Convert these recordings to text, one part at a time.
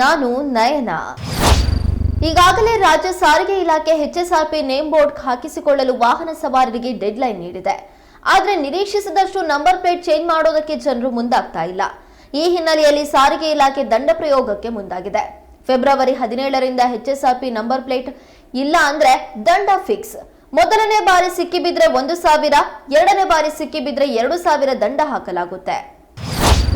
ನಾನು ನಯನ. ಈಗಾಗಲೇ ರಾಜ್ಯ ಸಾರಿಗೆ ಇಲಾಖೆ ಎಚ್ಎಸ್ಆರ್ಪಿ ನೇಮ್ ಬೋರ್ಡ್ ಹಾಕಿಸಿಕೊಳ್ಳಲು ವಾಹನ ಸವಾರರಿಗೆ ಡೆಡ್ಲೈನ್ ನೀಡಿದೆ. ಆದರೆ ನಿರೀಕ್ಷಿಸಿದಷ್ಟು ನಂಬರ್ ಪ್ಲೇಟ್ ಚೇಂಜ್ ಮಾಡೋದಕ್ಕೆ ಜನರು ಮುಂದಾಗ್ತಾ ಇಲ್ಲ. ಈ ಹಿನ್ನೆಲೆಯಲ್ಲಿ ಸಾರಿಗೆ ಇಲಾಖೆ ದಂಡ ಪ್ರಯೋಗಕ್ಕೆ ಮುಂದಾಗಿದೆ. ಫೆಬ್ರವರಿ ಹದಿನೇಳರಿಂದ ಎಚ್ಎಸ್ಆರ್ಪಿ ನಂಬರ್ ಪ್ಲೇಟ್ ಇಲ್ಲ ಅಂದ್ರೆ ದಂಡ ಫಿಕ್ಸ್. ಮೊದಲನೇ ಬಾರಿ ಸಿಕ್ಕಿಬಿದ್ರೆ ಒಂದು ಸಾವಿರ, ಎರಡನೇ ಬಾರಿ ಸಿಕ್ಕಿಬಿದ್ರೆ ಎರಡು ಸಾವಿರ ದಂಡ ಹಾಕಲಾಗುತ್ತೆ.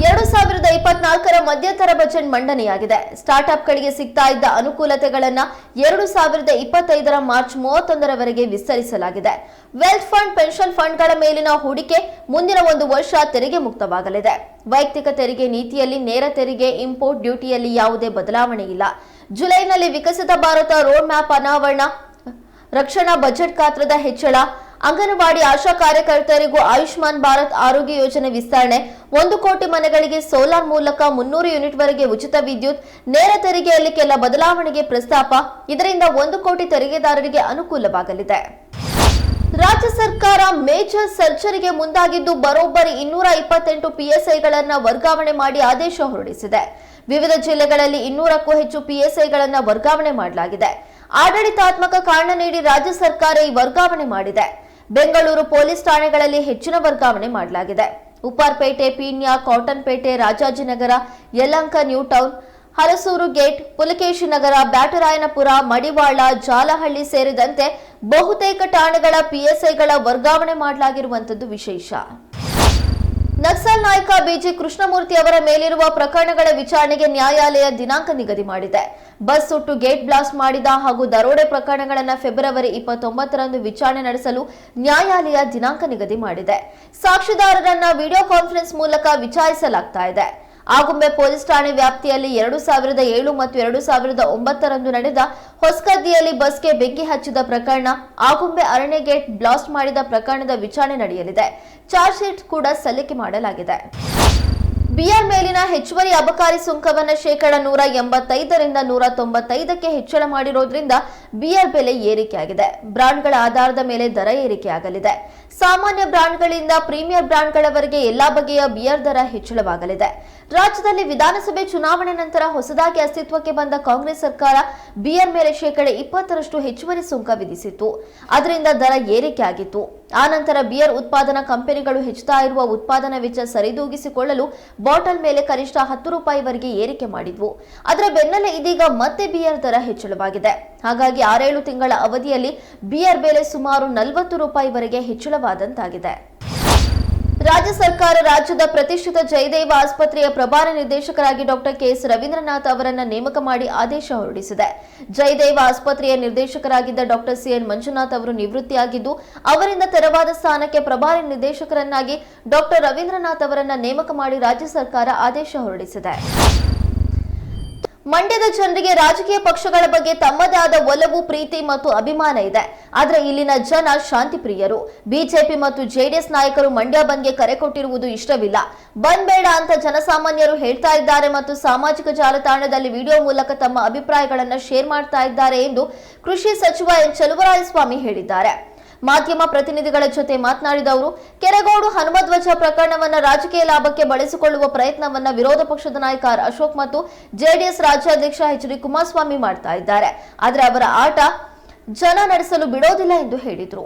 ಎರಡು ಸಾವಿರದ ಇಪ್ಪತ್ನಾಲ್ಕರ ಮಧ್ಯಂತರ ಬಜೆಟ್ ಮಂಡನೆಯಾಗಿದೆ. ಸ್ಟಾರ್ಟ್ಅಪ್ಗಳಿಗೆ ಸಿಗ್ತಾ ಇದ್ದ ಅನುಕೂಲತೆಗಳನ್ನು ಎರಡು ಸಾವಿರದ ಇಪ್ಪತ್ತೈದರ ಮಾರ್ಚ್ ಮೂವತ್ತೊಂದರವರೆಗೆ ವಿಸ್ತರಿಸಲಾಗಿದೆ. ವೆಲ್ತ್ ಫಂಡ್, ಪೆನ್ಷನ್ ಫಂಡ್ಗಳ ಮೇಲಿನ ಹೂಡಿಕೆ ಮುಂದಿನ ಒಂದು ವರ್ಷ ತೆರಿಗೆ ಮುಕ್ತವಾಗಲಿದೆ. ವೈಯಕ್ತಿಕ ತೆರಿಗೆ ನೀತಿಯಲ್ಲಿ ನೇರ ತೆರಿಗೆ, ಇಂಪೋರ್ಟ್ ಡ್ಯೂಟಿಯಲ್ಲಿ ಯಾವುದೇ ಬದಲಾವಣೆ ಇಲ್ಲ. ಜುಲೈನಲ್ಲಿ ವಿಕಸಿತ ಭಾರತ ರೋಡ್ ಮ್ಯಾಪ್ ಅನಾವರಣ, ರಕ್ಷಣಾ ಬಜೆಟ್ ಗಾತ್ರದ ಹೆಚ್ಚಳ ಅಂಗನವಾಡಿ ಆಶಾ ಕಾರ್ಯಕರ್ತರಿಗೂ ಆಯುಷ್ಮಾನ್ ಭಾರತ್ ಆರೋಗ್ಯ ಯೋಜನೆ ವಿಸ್ತರಣೆ, ಒಂದು ಕೋಟಿ ಮನೆಗಳಿಗೆ ಸೋಲಾರ್ ಮೂಲಕ ಮುನ್ನೂರು ಯೂನಿಟ್ವರೆಗೆ ಉಚಿತ ವಿದ್ಯುತ್, ನೇರ ತೆರಿಗೆಯಲ್ಲಿ ಕೆಲ ಬದಲಾವಣೆಗೆ ಪ್ರಸ್ತಾಪ, ಇದರಿಂದ ಒಂದು ಕೋಟಿ ತೆರಿಗೆದಾರರಿಗೆ ಅನುಕೂಲವಾಗಲಿದೆ. ರಾಜ್ಯ ಸರ್ಕಾರ ಮೇಜರ್ ಸರ್ಜರಿಗೆ ಮುಂದಾಗಿದ್ದು ಬರೋಬ್ಬರಿ ಇನ್ನೂರ ಇಪ್ಪತ್ತೆಂಟು ಪಿಎಸ್ಐಗಳನ್ನು ವರ್ಗಾವಣೆ ಮಾಡಿ ಆದೇಶ ಹೊರಡಿಸಿದೆ. ವಿವಿಧ ಜಿಲ್ಲೆಗಳಲ್ಲಿ ಇನ್ನೂರಕ್ಕೂ ಹೆಚ್ಚು ಪಿಎಸ್ಐಗಳನ್ನ ವರ್ಗಾವಣೆ ಮಾಡಲಾಗಿದೆ. ಆಡಳಿತಾತ್ಮಕ ಕಾರಣ ನೀಡಿ ರಾಜ್ಯ ಸರ್ಕಾರ ಈ ವರ್ಗಾವಣೆ ಮಾಡಿದೆ. ಬೆಂಗಳೂರು ಪೊಲೀಸ್ ಠಾಣೆಗಳಲ್ಲಿ ಹೆಚ್ಚಿನ ವರ್ಗಾವಣೆ ಮಾಡಲಾಗಿದೆ. Upparpet, Peenya, Cottonpet, Rajajinagar, Yelahanka new town Halasuru gate, Pulakeshi Nagar, Byatarayanapura, Madiwala, Jalahalli ಸೇರಿದಂತೆ ಬಹುತೇಕ ಠಾಣೆಗಳ ಪಿಎಸ್ಐಗಳ ವರ್ಗಾವಣೆ ಮಾಡಲಾಗಿರುವಂತದ್ದು ವಿಶೇಷ. ನಕ್ಸಲ್ ನಾಯಕ ಬಿಜಿ ಕೃಷ್ಣಮೂರ್ತಿ ಅವರ ಮೇಲಿರುವ ಪ್ರಕರಣಗಳ ವಿಚಾರಣೆಗೆ ನ್ಯಾಯಾಲಯ ದಿನಾಂಕ ನಿಗದಿ ಮಾಡಿದೆ. ಬಸ್ ಸುಟ್ಟು ಗೇಟ್ ಬ್ಲಾಸ್ಟ್ ಮಾಡಿದ ಹಾಗೂ ದರೋಡೆ ಪ್ರಕರಣಗಳನ್ನು ಫೆಬ್ರವರಿ ಇಪ್ಪತ್ತೊಂಬತ್ತರಂದು ವಿಚಾರಣೆ ನಡೆಸಲು ನ್ಯಾಯಾಲಯ ದಿನಾಂಕ ನಿಗದಿ ಮಾಡಿದೆ. ಸಾಕ್ಷಿದಾರರನ್ನ ವಿಡಿಯೋ ಕಾನ್ಫರೆನ್ಸ್ ಮೂಲಕ ವಿಚಾರಿಸಲಾಗ್ತಾ ಇದೆ. ಆಗುಂಬೆ ಪೊಲೀಸ್ ಠಾಣೆ ವ್ಯಾಪ್ತಿಯಲ್ಲಿ ಎರಡು ಸಾವಿರದ ಏಳು ಮತ್ತು ಎರಡು ಸಾವಿರದ ಒಂಬತ್ತರಂದು ನಡೆದ ಹೊಸಕದ್ದಿಯಲ್ಲಿ ಬಸ್ಗೆ ಬೆಂಕಿ ಹಚ್ಚಿದ ಪ್ರಕರಣ ಆಗುಂಬೆ ಅರಣ್ಯ ಗೇಟ್ ಬ್ಲಾಸ್ಟ್ ಮಾಡಿದ ಪ್ರಕರಣದ ವಿಚಾರಣೆ ನಡೆಯಲಿದೆ. ಚಾರ್ಜ್ ಶೀಟ್ ಕೂಡ ಸಲ್ಲಿಕೆ ಮಾಡಲಾಗಿದೆ. ಬಿಯರ್ ಮೇಲಿನ ಹೆಚ್ಚುವರಿ ಅಬಕಾರಿ ಸುಂಕವನ್ನು ಶೇಕಡ ನೂರ ಎಂಬತ್ತೈದರಿಂದ ನೂರ ತೊಂಬತ್ತೈದಕ್ಕೆ ಹೆಚ್ಚಳ ಮಾಡಿರೋದ್ರಿಂದ ಬಿಯರ್ ಬೆಲೆ ಏರಿಕೆಯಾಗಿದೆ. ಬ್ರಾಂಡ್ಗಳ ಆಧಾರದ ಮೇಲೆ ದರ ಏರಿಕೆಯಾಗಲಿದೆ. ಸಾಮಾನ್ಯ ಬ್ರಾಂಡ್ಗಳಿಂದ ಪ್ರೀಮಿಯರ್ ಬ್ರಾಂಡ್ಗಳವರೆಗೆ ಎಲ್ಲಾ ಬಗೆಯ ಬಿಯರ್ ದರ ಹೆಚ್ಚಳವಾಗಲಿದೆ. ರಾಜ್ಯದಲ್ಲಿ ವಿಧಾನಸಭೆ ಚುನಾವಣೆ ನಂತರ ಹೊಸದಾಗಿ ಅಸ್ತಿತ್ವಕ್ಕೆ ಬಂದ ಕಾಂಗ್ರೆಸ್ ಸರ್ಕಾರ ಬಿಯರ್ ಮೇಲೆ ಶೇಕಡ ಇಪ್ಪತ್ತರಷ್ಟು ಹೆಚ್ಚುವರಿ ಸುಂಕ ವಿಧಿಸಿತ್ತು. ಅದರಿಂದ ದರ ಏರಿಕೆಯಾಗಿತ್ತು. ಆ ನಂತರ ಬಿಯರ್ ಉತ್ಪಾದನಾ ಕಂಪನಿಗಳು ಹೆಚ್ಚುತ್ತಾ ಇರುವ ಉತ್ಪಾದನಾ ವೆಚ್ಚ ಸರಿದೂಗಿಸಿಕೊಳ್ಳಲು ಬಾಟಲ್ ಮೇಲೆ ಕನಿಷ್ಠ ಹತ್ತು ರೂಪಾಯಿವರೆಗೆ ಏರಿಕೆ ಮಾಡಿದ್ವು. ಅದರ ಬೆನ್ನಲ್ಲೇ ಇದೀಗ ಮತ್ತೆ ಬಿಯರ್ ದರ ಹೆಚ್ಚಳವಾಗಿದೆ. ಹಾಗಾಗಿ ಆರೇಳು ತಿಂಗಳ ಅವಧಿಯಲ್ಲಿ ಬಿಯರ್ ಬೆಲೆ ಸುಮಾರು ನಲವತ್ತು ರೂಪಾಯಿವರೆಗೆ ಹೆಚ್ಚಳವಾದಂತಾಗಿದೆ. ರಾಜ್ಯ ಸರ್ಕಾರ ರಾಜ್ಯದ ಪ್ರತಿಷ್ಠಿತ ಜಯದೇವ ಆಸ್ಪತ್ರೆಯ ಪ್ರಭಾರ ನಿರ್ದೇಶಕರಾಗಿ ಡಾಕ್ಟರ್ ಕೆಎಸ್ ರವೀಂದ್ರನಾಥ್ ಅವರನ್ನು ನೇಮಕ ಮಾಡಿ ಆದೇಶ ಹೊರಡಿಸಿದೆ. ಜಯದೇವ ಆಸ್ಪತ್ರೆಯ ನಿರ್ದೇಶಕರಾಗಿದ್ದ ಡಾಕ್ಟರ್ ಸಿಎನ್ ಮಂಜುನಾಥ್ ಅವರು ನಿವೃತ್ತಿಯಾಗಿದ್ದು, ಅವರಿಂದ ತೆರವಾದ ಸ್ಥಾನಕ್ಕೆ ಪ್ರಭಾರ ನಿರ್ದೇಶಕರನ್ನಾಗಿ ಡಾಕ್ಟರ್ ರವೀಂದ್ರನಾಥ್ ಅವರನ್ನು ನೇಮಕ ಮಾಡಿ ರಾಜ್ಯ ಸರ್ಕಾರ ಆದೇಶ ಹೊರಡಿಸಿದೆ. ಮಂಡ್ಯದ ಜನರಿಗೆ ರಾಜಕೀಯ ಪಕ್ಷಗಳ ಬಗ್ಗೆ ತಮ್ಮದೇ ಆದ ಒಲವು, ಪ್ರೀತಿ ಮತ್ತು ಅಭಿಮಾನ ಇದೆ. ಆದರೆ ಇಲ್ಲಿನ ಜನ ಶಾಂತಿ ಪ್ರಿಯರು ಬಿಜೆಪಿ ಮತ್ತು ಜೆಡಿಎಸ್ ನಾಯಕರು ಮಂಡ್ಯ ಬಂದ್ಗೆ ಕರೆ ಕೊಟ್ಟಿರುವುದು ಇಷ್ಟವಿಲ್ಲ. ಬಂದ್ ಬೇಡ ಅಂತ ಜನಸಾಮಾನ್ಯರು ಹೇಳ್ತಾ ಇದ್ದಾರೆ ಮತ್ತು ಸಾಮಾಜಿಕ ಜಾಲತಾಣದಲ್ಲಿ ವಿಡಿಯೋ ಮೂಲಕ ತಮ್ಮ ಅಭಿಪ್ರಾಯಗಳನ್ನು ಶೇರ್ ಮಾಡ್ತಾ ಇದ್ದಾರೆ ಎಂದು ಕೃಷಿ ಸಚಿವ ಎನ್. ಚಲುವರಾಯಸ್ವಾಮಿ ಹೇಳಿದ್ದಾರೆ. ಮಾಧ್ಯಮ ಪ್ರತಿನಿಧಿಗಳ ಜೊತೆ ಮಾತನಾಡಿದ ಅವರು, ಕೆರೆಗೋಡು ಹನುಮಧ್ವಜ ಪ್ರಕರಣವನ್ನ ರಾಜಕೀಯ ಲಾಭಕ್ಕೆ ಬಳಸಿಕೊಳ್ಳುವ ಪ್ರಯತ್ನವನ್ನ ವಿರೋಧ ಪಕ್ಷದ ನಾಯಕ ಅಶೋಕ್ ಮತ್ತು ಜೆಡಿಎಸ್ ರಾಜ್ಯಾಧ್ಯಕ್ಷ ಎಚ್ ಡಿ ಕುಮಾರಸ್ವಾಮಿ ಮಾಡ್ತಾ ಇದ್ದಾರೆ. ಆದರೆ ಅವರ ಆಟ ಜನ ನಡೆಸಲು ಬಿಡೋದಿಲ್ಲ ಎಂದು ಹೇಳಿದರು.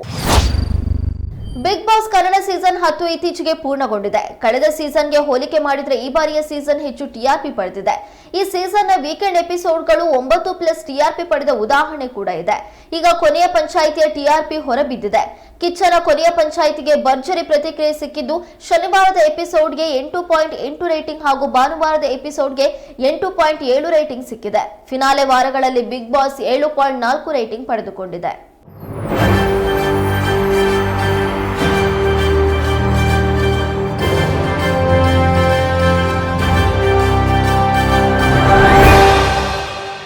ಬಿಗ್ ಬಾಸ್ ಕನ್ನಡ ಸೀಸನ್ ಹತ್ತು ಇತ್ತೀಚೆಗೆ ಪೂರ್ಣಗೊಂಡಿದೆ. ಕಳೆದ ಸೀಸನ್ಗೆ ಹೋಲಿಕೆ ಮಾಡಿದ್ರೆ ಈ ಬಾರಿಯ ಸೀಸನ್ ಹೆಚ್ಚು ಟಿಆರ್ಪಿ ಪಡೆದಿದೆ. ಈ ಸೀಸನ್ನ ವೀಕೆಂಡ್ ಎಪಿಸೋಡ್ಗಳು ಒಂಬತ್ತು ಪ್ಲಸ್ ಟಿಆರ್ಪಿ ಪಡೆದ ಉದಾಹರಣೆ ಕೂಡ ಇದೆ. ಈಗ ಕೊನೆಯ ಪಂಚಾಯಿತಿಯ ಟಿಆರ್ಪಿ ಹೊರಬಿದ್ದಿದೆ. ಕಿಚ್ಚನ ಕೊನೆಯ ಪಂಚಾಯಿತಿಗೆ ಭರ್ಜರಿ ಪ್ರತಿಕ್ರಿಯೆ ಸಿಕ್ಕಿದ್ದು, ಶನಿವಾರದ ಎಪಿಸೋಡ್ಗೆ ಎಂಟು ಪಾಯಿಂಟ್ ಎಂಟು ರೇಟಿಂಗ್ ಹಾಗೂ ಭಾನುವಾರದ ಎಪಿಸೋಡ್ಗೆ ಎಂಟು ಪಾಯಿಂಟ್ ಏಳು ರೇಟಿಂಗ್ ಸಿಕ್ಕಿದೆ. ಫಿನಾಲೆ ವಾರಗಳಲ್ಲಿ ಬಿಗ್ ಬಾಸ್ ಏಳು ಪಾಯಿಂಟ್ ನಾಲ್ಕು ರೇಟಿಂಗ್ ಪಡೆದುಕೊಂಡಿದೆ.